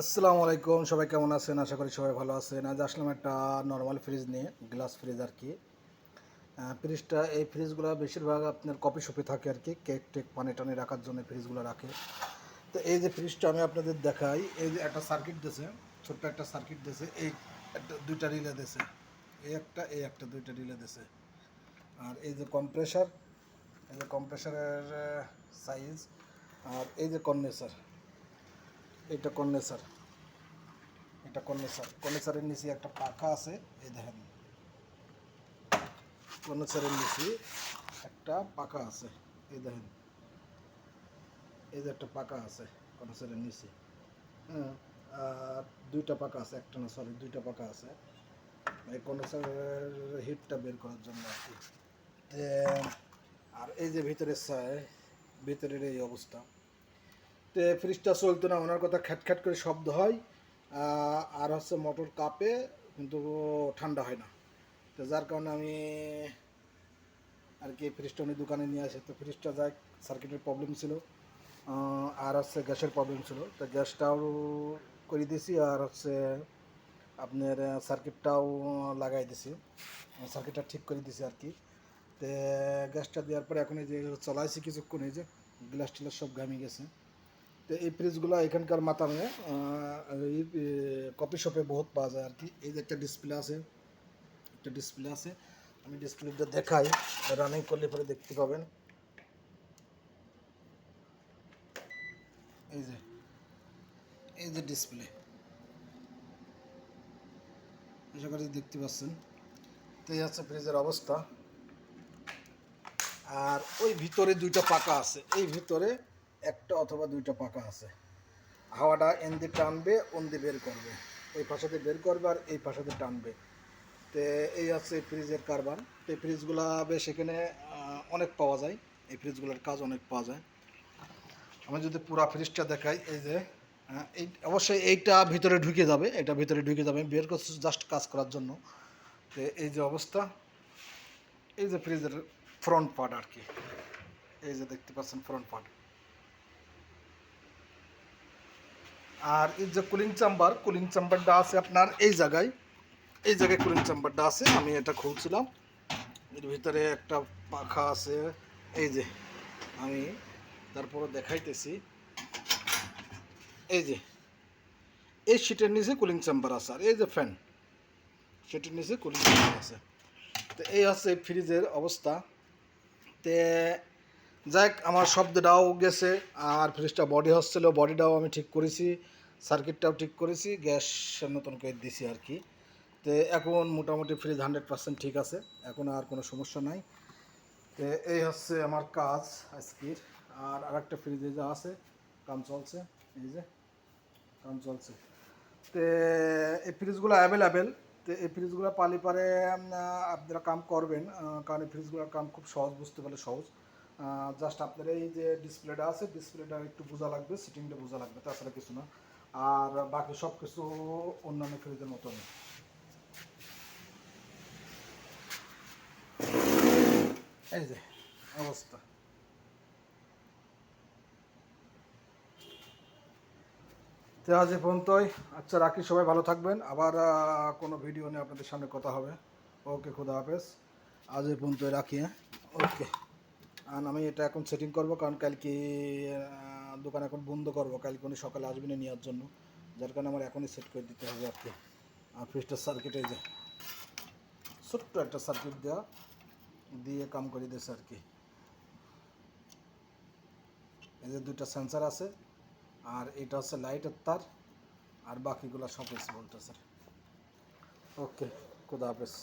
আসসালামু আলাইকুম, সবাই কেমন আছেন? আশা করি সবাই ভালো আছেন। আজ আসলাম একটা নর্মাল ফ্রিজ নিয়ে গ্লাস ফ্রিজ আর কি। ফ্রিজটা এই ফ্রিজগুলো বেশিরভাগ আপনার কপি শপে থাকে আর কি। কেক টেক পানি টানি রাখার জন্য ফ্রিজগুলো রাখে। তো এই যে ফ্রিজটা আমি আপনাদের দেখাই, এই যে একটা সার্কিট দিয়েছে ছোট্ট একটা সার্কিট দিয়েছে এই একটা, দুইটা রিলে দিয়েছে এই একটা এই একটা, দুইটা রিলে দিয়েছে আর এই যে কম্প্রেসার এই যে কম্প্রেসারের সাইজ আর এই যে কন্ডেন্সার এটা কন্ডেন্সার এটা কন্ডেন্সার কন্ডেন্সারের নিচে একটা পাখা আছে, এই দেখেন। কন্ডেন্সারের নিচে একটা পাখা আছে, এই দেখেন। এই যে একটা পাখা আছে কন্ডেন্সারের নিচে। হ্যাঁ আর দুইটা পাখা আছে, একটা না সরি দুইটা পাখা আছে। এই কন্ডেন্সারের হিটটা বের করার জন্য আর কি। আর এই যে ভিতরের সাই ভিতরের এই অবস্থা। তো ফ্রিজটা চলতো না, ওনার কথা খ্যাট খ্যাট করে শব্দ হয় আর হচ্ছে মোটর কাপে কিন্তু ঠান্ডা হয় না। তো যার কারণে আমি আর কি ফ্রিজটা উনি দোকানে নিয়ে আসে। তো ফ্রিজটা যাই, সার্কিটের প্রবলেম ছিল আর হচ্ছে গ্যাসের প্রবলেম ছিল। তো গ্যাসটাও করে দিয়েছি, আর হচ্ছে আপনার সার্কিটটাও লাগাই দিছি সার্কিটটা ঠিক করে দিছি আর কি। তো গ্যাসটা দেওয়ার পরে এখন এই যে চলাইছি কিছুক্ষণ, এই যে গ্লাস টিলাস সব ঘামিয়ে গেছে। তো এই ফ্রিজগুলো এখানকার মাতামে কপি শপে বহুত পাওয়া যায় আর কি এই যে একটা ডিসপ্লে আছে, একটা ডিসপ্লে আছে, আমি ডিসপ্লেটা দেখাই রানিং করলে পরে দেখতে পাবেন। এই যে এই যে ডিসপ্লে আশা করি দেখতে পাচ্ছেন। তো এই হচ্ছে ফ্রিজের অবস্থা। আর ওই ভিতরে দুইটা পাকা আছে। এই ভিতরে একটা অথবা দুইটা পাকা আছে। হাওয়াটা এন দিয়ে টানবে ওন দিয়ে বের করবে। ওই পাশাতে বের করবে আর এই পাশাতে টানবে। তো এই হচ্ছে ফ্রিজের কারবার। তো এই ফ্রিজগুলা বেশ এখানে অনেক পাওয়া যায়। এই ফ্রিজগুলোর কাজ অনেক পাওয়া যায়। আমি যদি পুরা ফ্রিজটা দেখাই এই যে আহ, এই অবশ্যই এইটা ভিতরে ঢুকে যাবে। এটা ভিতরে ঢুকে যাবে। আমি বের করছি জাস্ট কাজ করার জন্য। তো এই যে অবস্থা। এই যে ফ্রিজের ফ্রন্ট পার্ট আর কি। এই যে দেখতে পাচ্ছেন ফ্রন্ট পার্ট আর এই যে কুলিং চাম্বার, কুলিং চাম্বারটা আছে আপনার এই জায়গায়। এই জায়গায় কুলিং চাম্বারটা আছে, আমি এটা খুলছিলাম। এর ভিতরে একটা পাখা আছে, এই যে আমি তারপরে দেখাইতেছি। এই যে, এই সিটের নিচে কুলিং চেম্বার আছে, আর এই যে ফ্যান, সেটির নিচে কুলিং চেম্বার আছে। তো এই হচ্ছে ফ্রিজের অবস্থা। তে যাক, আমার শব্দটাও গেছে, আর ফ্রিজটা বডি হচ্ছিল, বডিটাও আমি ঠিক করেছি। সার্কিটটাও ঠিক করেছি, গ্যাস নতুন করে দিছি আর কি। তো এখন মোটামুটি ফ্রিজ হান্ড্রেড পার্সেন্ট ঠিক আছে, এখন আর কোনো সমস্যা নাই। তো এই হচ্ছে আমার কাজ আজকের। আর আরেকটা ফ্রিজে যা আছে, কাম চলছে, এই যে কাম চলছে। তো এই ফ্রিজগুলো অ্যাভেলেবেল তো এই ফ্রিজগুলো পালি পারে আপনারা কাম করবেন কারণ এই ফ্রিজগুলোর কাম খুব সহজ, বুঝতে পারলে সহজ। জাস্ট আপনার এই যে ডিসপ্লেটা আছে ডিসপ্লেটা একটু বোঝা লাগবে সিটিংটা বোঝা লাগবে, তাছাড়া কিছু না। আর বাকি সব কিছু অন্যান্য ফ্রিজের মতনই। এই যে, অবস্থা। আজ পর্যন্তই। আচ্ছা রাখি, সবাই ভালো থাকবেন। আবার কোনো ভিডিও নিয়ে আপনাদের সামনে কথা হবে। ওকে, খুদা হাফেজ। আজ এ পর্যন্তই রাখি হ্যাঁ? ওকে। আর আমি এটা এখন সেটিং করব, কারণ কালকে দোকান এখন বন্ধ করব। কালকে উনি সকালে আসবেন নেওয়ার জন্য। যার কারণে আমার এখনই সেট করে দিতে হবে আর কি। আর ফ্রিজটার সার্কিট যে, ছোট্ট একটা সার্কিট দেওয়া, দিয়ে কাম করে দিয়েছে আর কি। এই যে দুইটা সেন্সার আছে, আর এটা হচ্ছে লাইটের তার, আর বাকিগুলো সব ভোল্টেজের ওকে খুদা হাফেজ।